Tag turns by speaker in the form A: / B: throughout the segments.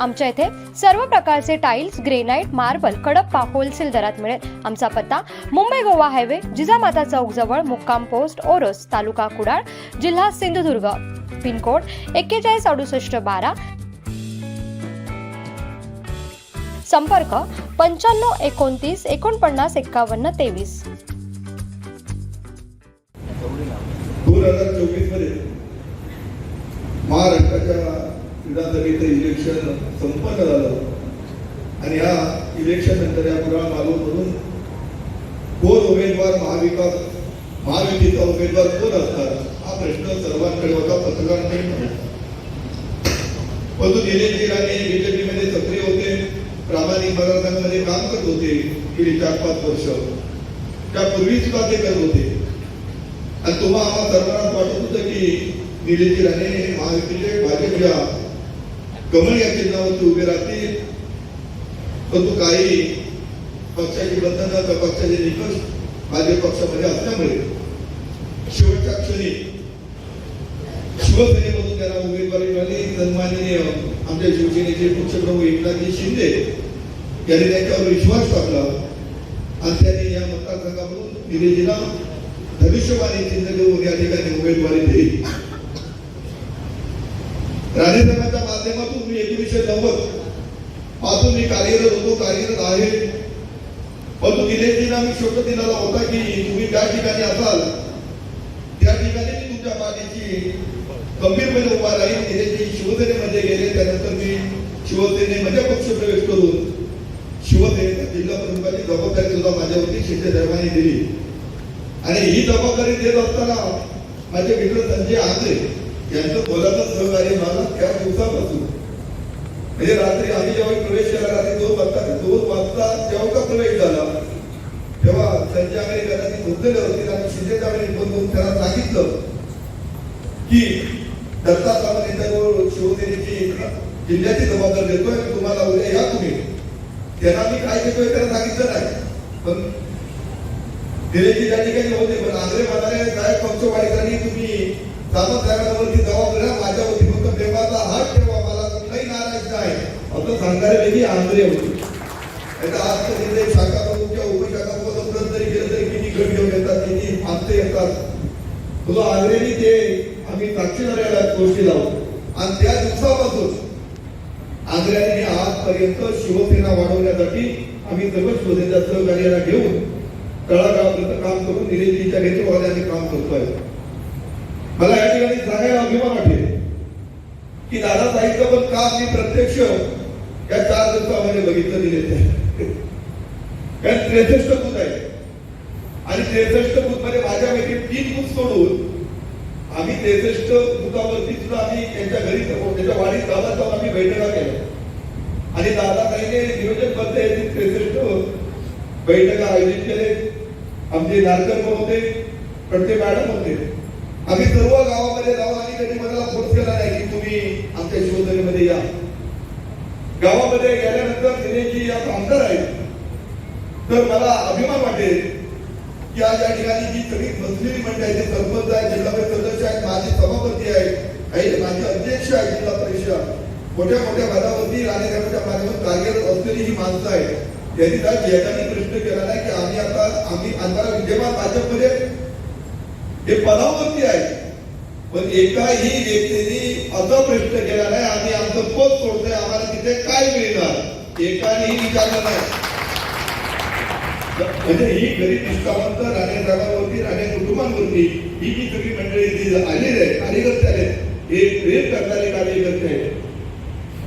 A: आमच्या इथे सर्व प्रकारचे tiles granite marble Kadappa wholesale दरात मिळेल. आमचा पत्ता मुंबई गोवा हायवे जिजामाता चौक जवळ मुक्काम पोस्ट ओरोस तालुका कुडाळ जिल्हा सिंधुदुर्ग. पिनकोड एक्केचाळीस अडुसष्ट बारा. संपर्क पंच्याण्णव एकोणतीस एकोणपन्नास एक्कावन्न तेवीस.
B: दोन हजार चोवीसमध्ये महाराष्ट्राच्या विधानसभेचं इलेक्शन संपन्न झालं. आणि या इलेक्शन नंतर या कुराळ मालूमधून कोण उमेदवार महाविकास महायुतीचा उमेदवार कोण असतात हा प्रश्न सर्वांकडे होता पत्रकारांकडे परंतु निलेश राणे बीजेपीमध्ये सक्रिय होते प्रामाणिक मतदारांमध्ये काम करत होते गेली चार पाच वर्ष. त्यापूर्वी सुद्धा ते करत होते? आणि तुम्हा आम्हा सर्वांना वाटत होतं की निलेश राणे महायुतीचे भाजपच्या कमळ या चिन्हावरती उभे राहतील. परंतु काही पक्षाची बंधनं पक्षाचे निकष माझ्या पक्षामध्ये असल्यामुळे शेवटच्या क्षणी शिवसेनेमधून त्यांना उमेदवारी मिळाली. सन्माननीय आमच्या शिवसेनेचे पक्षप्रमुख एकनाथजी शिंदे यांनी त्यांच्यावर विश्वास टाकला. आणि त्यांनी या मतदारसंघामधून निलेजीला भविष्यवाणी चिन्ह देऊन या ठिकाणी उमेदवारी दिली. राणेसाहेबांच्या माध्यमातून मी एकोणीसशे नव्वदपासून मी कार्यरत होतो कार्यरत आहे. परंतु निलेशजींना मी शोध दिलेला होता की तुम्ही ज्या ठिकाणी असाल त्या ठिकाणी मी तुमच्या पाठीची गंभीरपणे उभा राहील निलेशजी शिवसेनेमध्ये गेले त्यानंतर मी शिवसेनेमध्ये पक्ष प्रवेश करून शिवसेनेच्या जिल्हा प्रमुखाची जबाबदारी सुद्धा माझ्यावरती शिंदे साहेबांनी दिली. आणि ही जबाबदारी देत असताना माझे मित्र संजय आंध्रे यांचं बोलाचं सहकार्य मला त्या दिवसापासून. म्हणजे रात्री आम्ही जेव्हा प्रवेश केला रात्री दोन वाजता दोन वाजता जेव्हा का प्रवेश झाला तेव्हा त्यांच्याकडे आंग्रेकरांनी मुद्दे होते आणि शिंदेच्याकडे साहेबांनी फोन करून त्यांना सांगितलं की दत्ता सावंत यांच्याजवळ शिवसेनेची जिल्ह्याची जबाबदारी देतोय तुम्हाला उद्या या तुम्ही. त्यांना मी काय देतोय त्यांना सांगितलं नाही. पण दिलेजी त्या ठिकाणी होते पण आंध्रे म्हणाले साहेब पक्षवाढीसाठी तुम्ही सावंतरायांवरती जबाबदाऱ्या माझ्यावरती. फक्त प्रेमाचा हात ठेवा मला कुठलाही नाराज आहे असं सांगणारे वेगळी आंध्रे होती. आता आज तिथे शाखा प्रमुख किंवा उपशाखा प्रमुख असं जरी गेलं तरी किती गट घेऊन येतात किती माणसं येतात. तुला आंध्रेनी ते आम्ही साक्षीदार गोष्टी लावतो. आणि त्या दिवसापासून आंध्र्याने आजपर्यंत शिवसेना वाढवण्यासाठी आम्ही सर्व शिवसेनेच्या सहकार्याला घेऊन तळागाळापर्यंत काम करून निलेजीच्या नेतृत्वाने आम्ही काम करतोय. मला या ठिकाणी सांगायला अभिमान वाटेल. की दादासाहेबचं पण का मी प्रत्यक्ष या चार दिवसामध्ये बघितलं दिले कारण त्रेसष्ट बूथ आहे आणि त्रेसष्ट बूथमध्ये माझ्या पैकी तीन बूथ सोडून आम्ही त्रेसष्ट बुथावरती सुद्धा आम्ही त्यांच्या घरी त्याच्या वाडीत गावात जाऊन आम्ही बैठका केल्या. आणि दादासाहेबने नियोजन बद्ध त्रेसष्ट बैठका आयोजित केले आमचे नारकर पण ते मॅडम होते. आम्ही सर्व गावामध्ये जाऊन आणि त्यांनी मला फोर्स केला नाही की तुम्ही आमच्या शिवसेनेमध्ये या. गावामध्ये गेल्यानंतर दिनेशजी या आमदार आहेत. तर मला अभिमान वाटेल की आज या ठिकाणी जी सगळी बसलेली मंडळी आहे ते सरपंच आहे जिल्हा परिषद सदस्य आहेत माझे सभापती आहेत काही माझे अध्यक्ष आहेत जिल्हा परिषद मोठ्या मोठ्या पदावरती राणेसाहेबांच्या माध्यमातून कार्यरत असलेली ही माणसं आहेत. त्यांनी त्या जगाने प्रश्न केला नाही की आम्ही आता आम्ही आता विद्यमान भाजपमध्ये हे पदावरती आहे. पण एकाही व्यक्तीने असा प्रश्न केला नाही आम्ही आमचं पद सोडतोय आम्हाला तिथे काय मिळणार? एकानेही विचारलं नाही. म्हणजे ही गरीब निष्ठावंत राणे साहेबांवरती राणे कुटुंबांवरती ही जी सगळी मंडळी जी आलेली आहे कार्यकर्ते आले हे प्रेम करणारे कार्यकर्ते आहेत.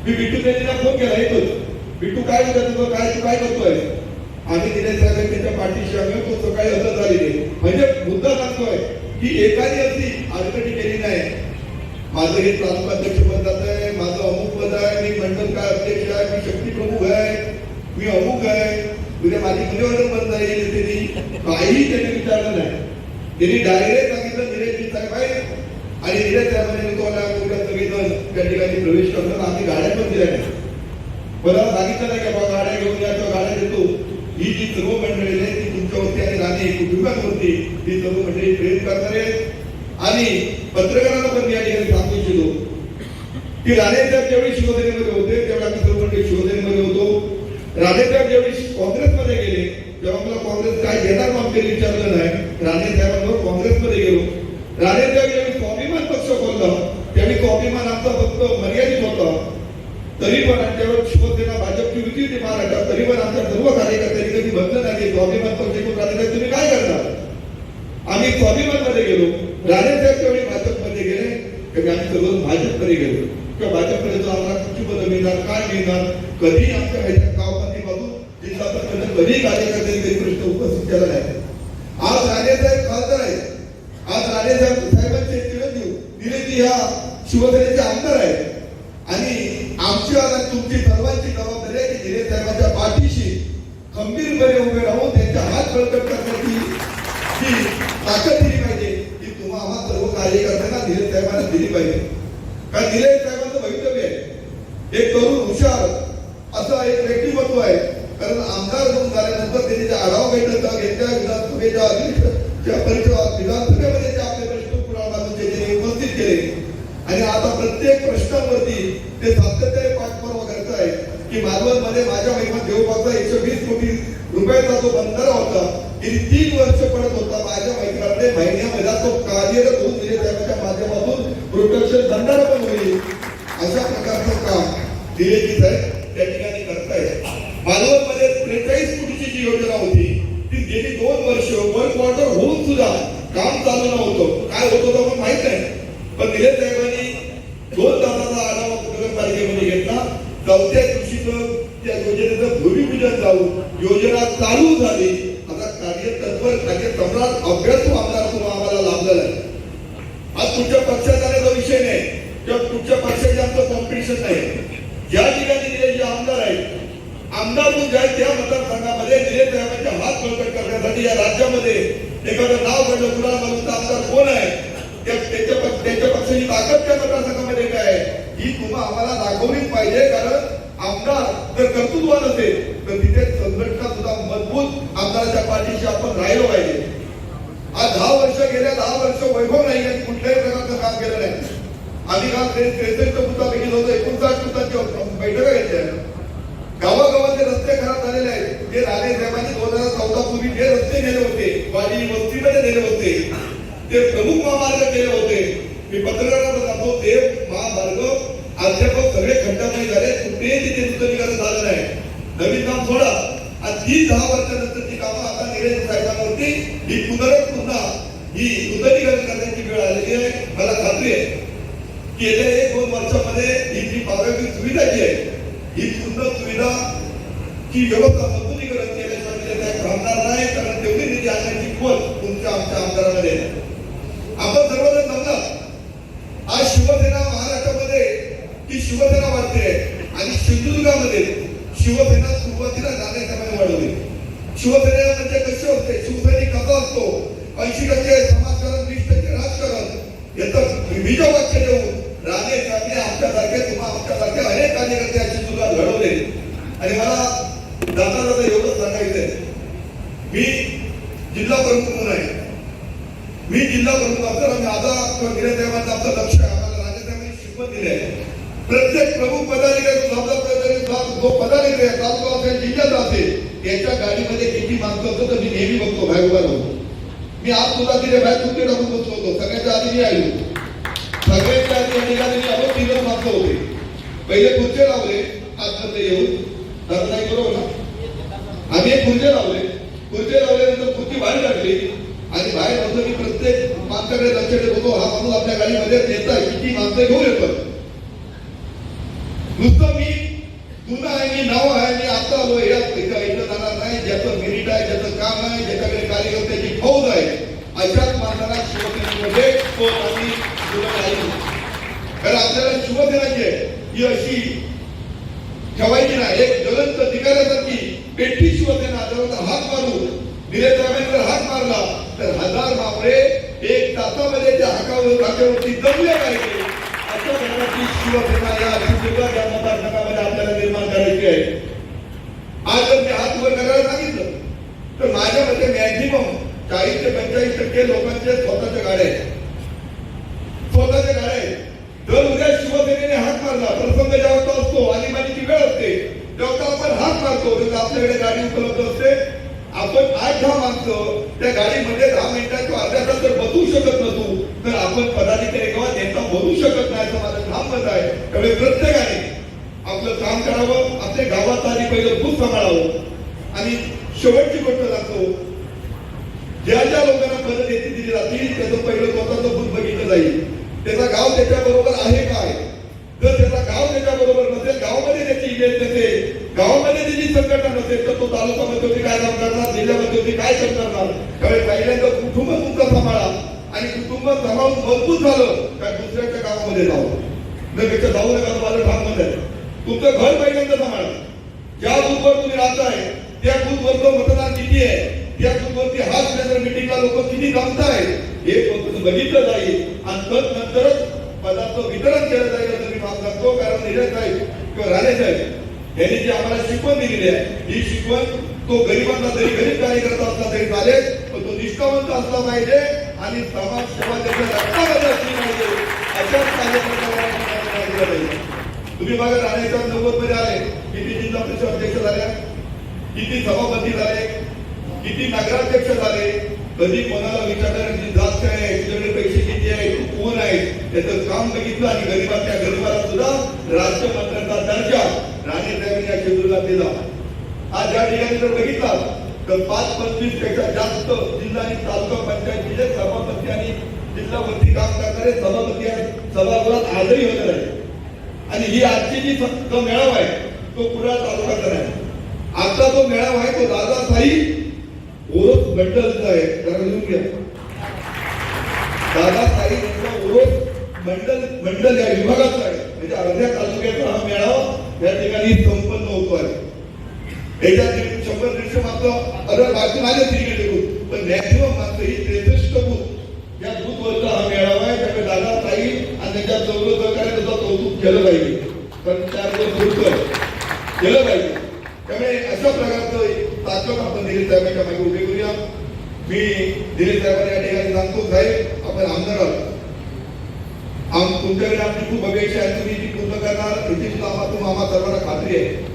B: मी बिटू त्यांना फोन केला येतोच बिटू काय करतो काय तू काय करतोय? आम्ही दिनेश साहेब त्यांच्या पाठीशी आम्ही तो सकाळी हजर झालेली म्हणजे मुद्दा सांगतोय ही एकाही अशी आडकटी केली नाही. माझं हे तालुका अध्यक्ष पद जात आहे माझं अमुक पद आहे मी मंडल काय अध्यक्ष आहे मी शक्ती प्रमुख आहे मी अमुक आहे. उद्या माझी मुलीवर बंद जाईल त्यांनी काहीही त्यांनी विचारलं नाही. त्यांनी डायरेक्ट सांगितलं निलेश साहेब आहे आणि निलेश साहेबांनी तुम्हाला उद्या सगळीजण त्या ठिकाणी प्रवेश करतो आम्ही गाड्या पण दिल्या नाही. मला सांगितलं नाही की बाबा गाड्या घेऊन या किंवा गाड्या देतो. ही जी सर्व मंडळी आहे ती तुमच्यावरती आणि राणे कुटुंबांवरती ही सर्व मंडळी प्रेम करणारे आहेत. आणि पत्रकारांना पण मी या ठिकाणी सांगू इच्छितो. की राणेसाहेब ज्यावेळी शिवसेनेमध्ये होते तेव्हा आम्ही सर्व मंडळी शिवसेनेमध्ये होतो. राणेसाहेब ज्यावेळी काँग्रेसमध्ये गेले तेव्हा मला काँग्रेस काय घेणार मग ते विचारलं नाही. राणेसाहेबांवर काँग्रेसमध्ये गेलो. राणेसाहेब ज्यावेळी स्वाभिमान पक्ष खोलला. त्यावेळी स्वाभिमान आमचा फक्त मर्यादित होता. तरी पण आमच्यावर शिवसेना फार युती तरी पण आमच्या सर्व कार्यकर्त्यांनी कधी बंद नाही स्वाभिमान पक्ष घेऊन राणेसाहेब तुम्ही काय करणार आम्ही स्वाभिमानमध्ये गेलो. राणेसाहेब त्यावेळी भाजपमध्ये गेले. कधी आम्ही सर्व भाजपकडे गेलो. किंवा भाजपकडे जो आम्हाला किती पदं मिळणार काय मिळणार कधी आमच्या ह्याच्या गावपातळीपासून जिल्हा परिषद कधी कार्यकर्त्यांनी कधी प्रश्न उपस्थित केला नाही. आज राणे साहेब खासदार आहेत. आज राणे साहेब चिरंजीव निलेजी ह्या शिवसेनेचे आमदार आहेत आणि आमची आज आणि तुमची सर्वांची जबाबदारी आहे की निलेश साहेबांच्या पाठीशी खंबीरपणे उभे राहून त्यांचे हात बळकट करण्याची जी ताकद दिली पाहिजे ती तुम्हा आम्हा सर्व कार्यकर्त्यांना दिले साहेबांना दिली पाहिजे. कारण दिले साहेबांचं भवितव्य आहे. एक तरुण हुशार असं एक व्यक्तिमत्व आहे कारण आमदार म्हणून झाल्यानंतर त्यांनी जे आढावा बैठका घेतल्या विधानसभेच्या अध्यक्षच्या परिचय विधानसभेमध्ये जे आपले प्रश्न पुराण बांधून जे त्यांनी उपस्थित केले आणि आता प्रत्येक प्रश्नावरती ते सातत्याने पाठपुरावा करत आहे की मध्ये माझ्या महिन्यात देवबागचा एकशे वीस कोटी रुपयाचा जो बंधारा होता गेली तीन वर्ष पडत होता माझ्या मैत्राकडे महिन्यामध्ये तो कार्यरत होऊन दिले त्याच्या माध्यमातून प्रोटेक्शन बंधारा पण होईल. अशा प्रकारचं काम. दिलेली साहेब आम्हाला लाभलेला आज तुमच्या पक्षात जाण्याचा विषय नाही. किंवा तुमच्या पक्षाचे आमचं कॉम्पिटिशन नाही. ज्या ठिकाणी निलेश जे आमदार आहेत आमदार म्हणून ज्या त्या मतदारसंघामध्ये निलेश साहेबांच्या हात बळकट करण्यासाठी या राज्यामध्ये एखादं नाव घडलं कुणाला म्हणून आमदार कोण आहे? त्याच्या त्यांच्या त्यांच्या पक्षाची ताकद त्या मतदारसंघामध्ये काय आहे? ही तुम्हाला आम्हाला दाखवलीच पाहिजे कारण आमदार जर कर्तृत्वान असेल तर तिथे संघटना सुद्धा मजबूत आमदाराच्या पाठीशी आपण राहिलो पाहिजे. आज दहा वर्ष गेल्या दहा वर्ष वैभव नाही आणि कुठल्याही प्रकारचं काम केलं नाही. आम्ही काल त्रेसष्ट मुद्दापैकी बघितलं एकोणसाठ मुद्दाची बैठका घेतल्या गावागावातले रस्ते खराब झालेले आहेत. जे राणे साहेबांनी दोन हजार चौदा पूर्वी जे रस्ते नेले होते माझी वस्तीमध्ये नेले होते ते प्रमुख महामार्ग केले होते. मी पत्रकारांना सांगतो ते महामार्ग अध्यापक सगळे खंडामध्ये झाले कुठेही तिथे नूतनीकरण झालं नाही. नवीन काम सोडा. आज ही दहा वर्षानंतर कामं आता निलेश साहेबांवरती ही पुनरत पुन्हा ही नूतनीकरण करण्याची वेळ आलेली आहे मला खात्री आहे की येत्या एक दोन वर्षामध्ये ही जी पायाभूत सुविधा जी आहे ही पूर्ण सुविधा ची व्यवस्था मजबूतीकरण केल्याशिवाय काही त्या थांबणार नाही कारण तेवढी निधी आणण्याची खोल तुमच्या आमच्या आमदारामध्ये आपण सर्वजण समजा आज शिवसेना महाराष्ट्रामध्ये ही शिवसेना वाढते आणि सिंधुदुर्गामध्ये शिवसेना सुरुवातीला जाण्यासाठी वाढवली. शिवसेना म्हणजे कसे होते शिवसैनिक कसा असतो ऐंशी टक्के समाजकारण वीस टक्के राजकारण याचं बीज वाक्य देऊन राणे साहेबांनी आमच्यासारखे तुम्हा आमच्यासारखे अनेक कार्यकर्ते अशी सुद्धा घडवले आणि मला जाता जाता एवढं सांगायचंय मी जिल्हा प्रमुख म्हणून आहे. मी जिल्हा प्रमुख असताना माझा आता गिरे साहेबांचं आमचं लक्ष आहे. आम्हाला राजेसाहेबांनी शिकवत दिले प्रत्येक प्रमुख पदाधिकारी समजा पदाधिकारी जो पदाधिकारी आहे, तालुका असेल जिल्ह्यात असेल याच्या गाडीमध्ये किती माणसं असतो तर मी नेहमी बघतो बाहेर उभा राहून. मी आज सुद्धा तिथे बाहेर कुठे टाकून बसलो होतो. सगळ्याच्या आधी मी आलो. सगळ्याच्या आधी या ठिकाणी आपण तीनच माणसं होते. पहिले खुर्चे लावले आतमध्ये येऊन तर नाही बरोबर ना आम्ही एक खुर्चे लावले. खुर्चे लावल्यानंतर खुर्ची बाहेर काढली. आणि बाहेर बसलो मी प्रत्येक माणसाकडे लक्ष देत होतो हा माणूस आपल्या गाडीमध्ये येत किती माणसं घेऊन येतो नुसतं मी जुनं आहे मी नाव आहे मी आता आलो या इथं जाणार नाही. ज्याचं मेरिट आहे ज्याचं काम आहे ज्याच्याकडे कार्यकर्त्याची फौज आहे अशाच माणसाला शिवसेनेमध्ये तो आम्ही कारण आपल्याला शिवसेना जी आहे. ही अशी ठेवायची नाही एक ज्वलंत अधिकाऱ्यासारखी पेटी शिवसेना जर हात मारू निलेश हात मारला तर हजार बापरे एक तासामध्ये त्या हाकावर हाकावरती जमले पाहिजे अशा प्रकारची शिवसेना या सिंधुदुर्ग या मतदारसंघामध्ये आपल्याला निर्माण करायची आहे. आज जर ते हात वर करायला सांगितलं तर माझ्या मते मॅक्झिमम चाळीस ते पंचेचाळीस टक्के लोकांचे स्वतःच्या गाड्या आहेत. स्वतःच्या गाड्या आहेत. जर उद्या शिवसेनेने हात मारला प्रसंग जेव्हा तो असतो आणीबाणीची वेळ असते. तेव्हा आपण हात मारतो तेव्हा आपल्याकडे गाडी उपलब्ध असते आपण आठ दहा मागतो त्या गाडीमध्ये दहा मिनिटात किंवा अर्ध्या तास जर बसू शकत नसू. तर आपण पदाधिकारी किंवा नेता बनू शकत नाही असं माझं ठाम मत आहे. त्यामुळे प्रत्येकाने आपलं काम करावं आपल्या गावात आधी पहिलं दूध सांभाळावं आणि शेवटची गोष्ट सांगतो ज्या ज्या लोकांना पद देती दिली जातील त्याचं पहिलं स्वतःचं भूत बघितलं जाईल त्याचा गाव त्याच्या बरोबर आहे काय जर त्याचा गाव त्याच्या बरोबर नसेल गावामध्ये त्याची इमेज नसेल गावामध्ये त्याची संघटना नसेल तर तो तालुका मध्यवर्ती काय काम करणार जिल्हा मध्यवर्ती काय काम करणार त्यामुळे पहिल्यांदा कुटुंब तुमचा सांभाळा आणि कुटुंब सांभाळून मजबूत झालं का दुसऱ्याच्या गावामध्ये जाऊ. नगरच्या जाऊ नका माझं ठाम मत तुमचं घर पहिल्यांदा सांभाळा. ज्या बूथवर तुम्ही राहताय त्या बूथवरचं मतदान किती आहे? त्या बूथवरती हा सिलेंडर मिटिंगला लोक किती जमताय हे फक्त बघितलं जाईल. आणि तदनंतरच पदाचं वितरण केलं जाईल असं मी माफ करतो. कारण निलेश साहेब किंवा राणे साहेब यांनी जी आम्हाला शिकवण दिलेली आहे ही शिकवण तो गरिबांना जरी गरीब कार्यकर्ता असला तरी चालेल पण तो निष्ठावंत असला पाहिजे. आणि समाज सेवा त्याच्या रक्तामध्ये असली पाहिजे म्हणजे अशाच कार्यकर्त्याला पाहिजे तुम्ही बघा राणेच्या नव्वदमध्ये आले किती जिल्हा परिषद अध्यक्ष झाल्या किती सभापती झाले किती नगराध्यक्ष झाले कधी कोणाला विचारण्याची जात काय आहे तुझ्याकडे पैसे किती आहे तू कोण आहे? त्याचं काम बघितलं आणि गरीबाच्या गरीबाला सुद्धा राज्यमंत्र्यांचा दर्जा राणे साहेबांनी या शेड्यूलला दिला. आज ज्या ठिकाणी जर बघितला. तर पाच पंचवीसपेक्षा जास्त जिल्हा आणि तालुका पंचायतीचे सभापती आणि जिल्हापती काम करणारे सभापती सभागृहात आजही होणार आहे आणि ही आजची जी जो मेळावा आहे तो पुरा तालुक्याचा आहे. आता जो मेळावा आहे तो दादासाई ओरोस मंडलचा आहे जरा लिहून घ्या. दादासाई यांचा ओरोस मंडल मंडल या विभागाचा आहे. म्हणजे अर्ध्या तालुक्याचा हा मेळावा या ठिकाणी संपन्न होतो आहे. याच्यात शंभर दीडशे मात्र अदर बाकी माझ्या तिकडे बूथ पण मॅक्झिमम मात्र ही त्रेसष्ट बूथ या बूथ वरचा हा मेळावा आहे त्यामुळे दादा ताई आणि त्यांच्या चौघ प्रकारे त्याचं कौतुक केलं पाहिजे. पण त्यावर गुरुत्व केलं पाहिजे. त्यामुळे अशा प्रकारचं ताकद आपण दिलीप साहेबांच्या मागे उभे करूया. मी दिलीप साहेबांना या ठिकाणी सांगतो साहेब आपण आमदार आहोत. आम तुमच्याकडे आमची खूप अपेक्षा आहे तुम्ही ती पूर्ण करणार. याची सुद्धा आम्हाला तुम्हाला सर्वांना खात्री आहे.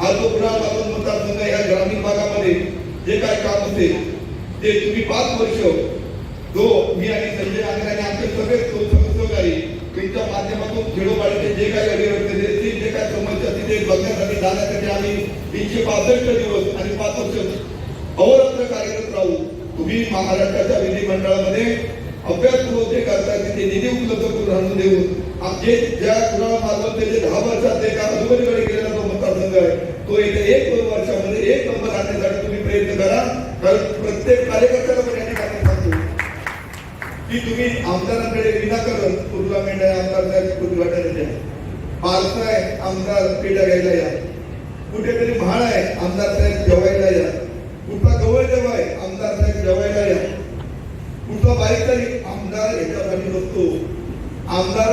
B: आज जो पुन्हा आपण मतदारसंघ या ग्रामीण भागामध्ये जे काय काम होते ते तुम्ही पाच वर्ष जो मी आणि संजय आगरे आणि आमचे सगळे सहकारी त्यांच्या माध्यमातून खेडोपाडीचे जे काही अडीअडचणी ते जे काय समस्या असतील ते बघण्यासाठी जाण्यासाठी आम्ही तीनशे पासष्ट दिवस आणि पाच वर्ष अवरत्र कार्यरत राहू. तुम्ही महाराष्ट्राच्या विधिमंडळामध्ये अभ्यासपूर्वक जे करता ते निधी उपलब्ध करून आणून देऊन आमचे ज्या कुणाला मार्फत जे दहा वर्षात ते काम अधोगतीकडे गेलेला तो येत्या एक दोन वर्षामध्ये एक नंबर आणण्यासाठी तुम्ही प्रयत्न करा. कारण प्रत्येक कार्यकर्त्याला पण या ठिकाणी सांगतो. की तुम्ही आमदारांकडे विनाकारण कुर्ला आहे आमदार साहेब उद्घाटन द्या. पालखा आहे आमदार पेढा घ्यायला या. कुठेतरी म्हाळ आहे आमदार साहेब जेवायला या. कुठला गवळ जेव्हा आहे आमदार साहेब जेवायला या. कुठला बारीक तरी आमदार याच्यासाठी नसतो. आमदार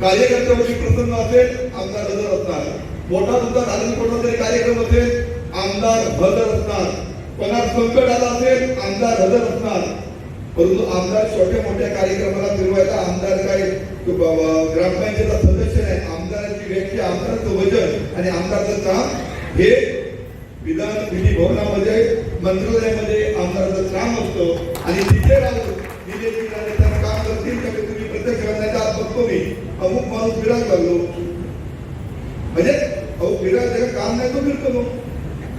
B: कार्यकर्त्यावरती प्रसन्न असेल आमदार हजर असणार. पोटात सुद्धा धार्मिक कोणता तरी कार्यक्रम असेल आमदार हजर असणार. कोणाला संकट आला असेल आमदार हजर असणार. परंतु आमदार छोट्या मोठ्या कार्यक्रमाला फिरवायचा आमदार काय? ब- सदस्य नाही. आमदाराची व्यक्ती आमदाराचं वजन आणि आमदाराचं काम हे विधान विधी भवनामध्ये मंत्रालयामध्ये आमदाराचं काम असतं. आणि तिथे राहून त्यांना काम करतील त्यामुळे तुम्ही प्रत्यक्ष करण्याचा बघतो मी. अमुक माणूस फिरायला लागलो. म्हणजे अहो फिरायचं काम नाही तो फिरतो मग.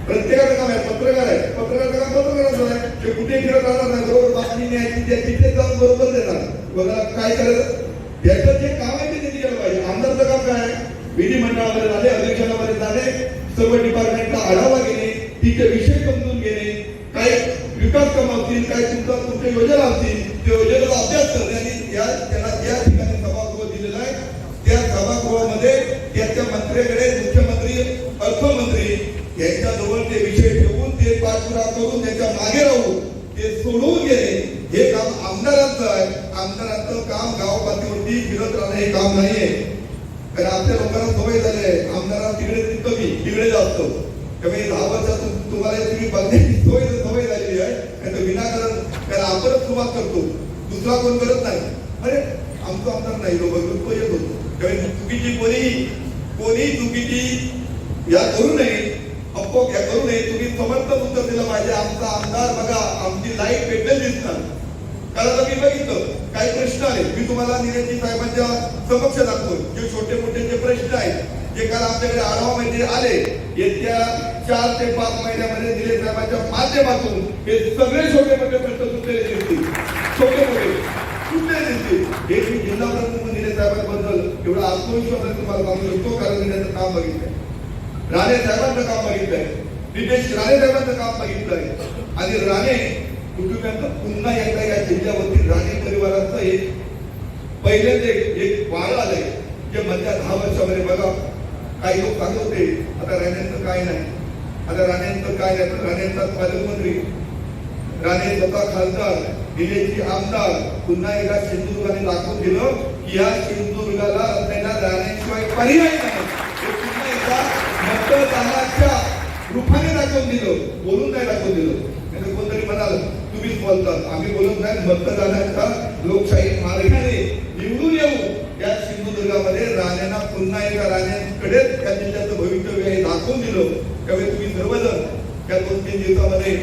B: प्रत्येकाचं काम आहे पत्रकार आहे. पत्रकाराचं काम पत्रकाराचं आहे. ते कुठे फिरत राहणार नाही. बरोबर बातमी न्यायची त्या तिथे जाऊन बरोबर देणार. बघा काय करायचं? याचं जे काम आहे ते त्यांनी केलं पाहिजे. आमदारचं काम काय आहे? विधिमंडळामध्ये जाणे अध्यक्षांमध्ये जाणे सर्व डिपार्टमेंटचा आढावा घेणे तिचे विषय समजून घेणे. काय विकास काम असतील काय तुमचा तुमच्या योजना असतील त्या योजनेचा अभ्यास करणे. आणि या त्याला ज्या ठिकाणी सभागृह दिलेला आहे. त्या सभागृहामध्ये त्याच्या मंत्र्याकडे मुख्यमंत्री अर्थमंत्री यांच्याजवळ ते विषय ठेवून ते पाठपुरा करून त्याच्यामागे राहून ते सोडवून गेले. हे काम आमदारांचं आहे. आमदारांचं काम गाव पातळीवरती फिरत राहणं हे काम नाहीये. कारण आपल्या लोकांना सवय झाली आहे. आमदारांना तिकडे कमी तिकडे जास्त. त्यामुळे दहा वर्षात तुम्हाला तुम्ही बघण्याची सवय सवय झालेली आहे. विनाकारण कारण आपणच सुरुवात करतो. दुसरा कोण करत नाही अरे आमचा आमदार नाही तो बघून तो येत होतो त्यावेळी चुकीची कोणी कोणी चुकीची या करू नये अप्पो या करू नये. तुम्ही समर्थन उत्तर दिलं पाहिजे. आमचा आमदार बघा आमची लाइट पेटलेली दिसणार. कारण मी बघितलं काही प्रश्न आहे मी तुम्हाला निरंजी साहेबांच्या समक्ष दाखवतो. जे छोटे मोठे जे प्रश्न आहेत जे काल आमच्याकडे आढावा मध्ये आले येत्या चार ते पाच महिन्यामध्ये दिले साहेबांच्या माध्यमातून हे सगळे छोटे मोठे प्रश्न सुटलेले दिसतील? छोटे मोठे सुटलेले दिसतील? हे मी जिल्हा प्रमुख साहेबांबद्दल एवढा आत्मविश्वासाने तुम्हाला सांगू शकतो कारण मी त्यांचं काम बघितलंय. राणे साहेबांचं काम बघितलंय. नितेश राणे साहेबांचं काम बघितलंय. आणि राणे कुटुंबियांचं पुन्हा एकदा या जिल्ह्यावरती राणे परिवाराचं एक पहिल्यांदा एक एक वारं आलंय. जे मधल्या दहा वर्षामध्ये बघा काही लोक सांगत होते आता राण्यांचं काय नाही. आता राण्यांचं काय नाही पण राण्यांचा पालकमंत्री राणे स्वतः खासदार दिल्लीची आमदार पुन्हा एकदा सिंधुदुर्गाने दाखवून दिलं. या सिंधुदुर्गाला त्यांना जाण्याशिवाय पर्याय नाही. पुन्हा एकदा मतदानाच्या रूपाने दाखवून दिलं बोलून नाही दाखवून दिलं. नाही कोणतरी म्हणाल तुम्हीच बोलतात. आम्ही बोलत नाही. मतदानाच्या लोकशाही मार्गाने निवडून येऊ. या सिंधुदुर्गामध्ये राण्यांना पुन्हा एका राण्यांकडेच त्या जिल्ह्याचं भवितव्य हे दाखवून दिलं. त्यावेळी तुम्ही सर्वजण त्या दोन तीन दिवसामध्ये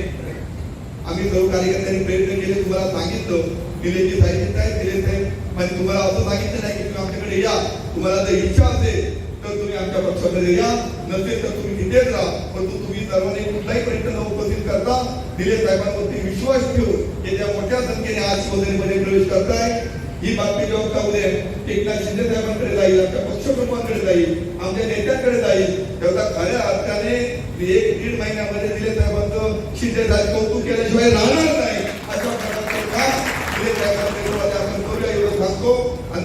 B: आम्ही सर्व कार्यकर्त्यांनी प्रयत्न केले. तुम्हाला सांगितलं. दिलेजी साहेब आहेत. दिले साहेब म्हणजे तुम्हाला असं सांगितलं नाही की तुम्ही आमच्याकडे या. तुम्हाला जर इच्छा असेल तर तुम्ही आमच्या पक्षामध्ये या. नसेल तर तुम्ही तिथेच राहा. परंतु तुम्ही सर्वांनी कुठलाही प्रश्न उपस्थित करता दिले साहेबांवरती विश्वास ठेवून येत्या मोठ्या संख्येने आज शिवसेनेमध्ये प्रवेश करताय. ही बातमी जेव्हा का उद्या एकनाथ शिंदे साहेबांकडे जाईल आमच्या पक्षप्रमुखांकडे जाईल आमच्या नेत्यांकडे जाईल तेव्हा खऱ्या अर्थाने एक दीड महिन्यामध्ये दिले साहेबांचं शिंदे साहेब कौतुक केल्याशिवाय राहणार नाही अशा प्रकारचं काम दिले साहेबांकडे आपण करूया एवढं सांगतो आणि सांगतो जय हिंद, जय महाराष्ट्र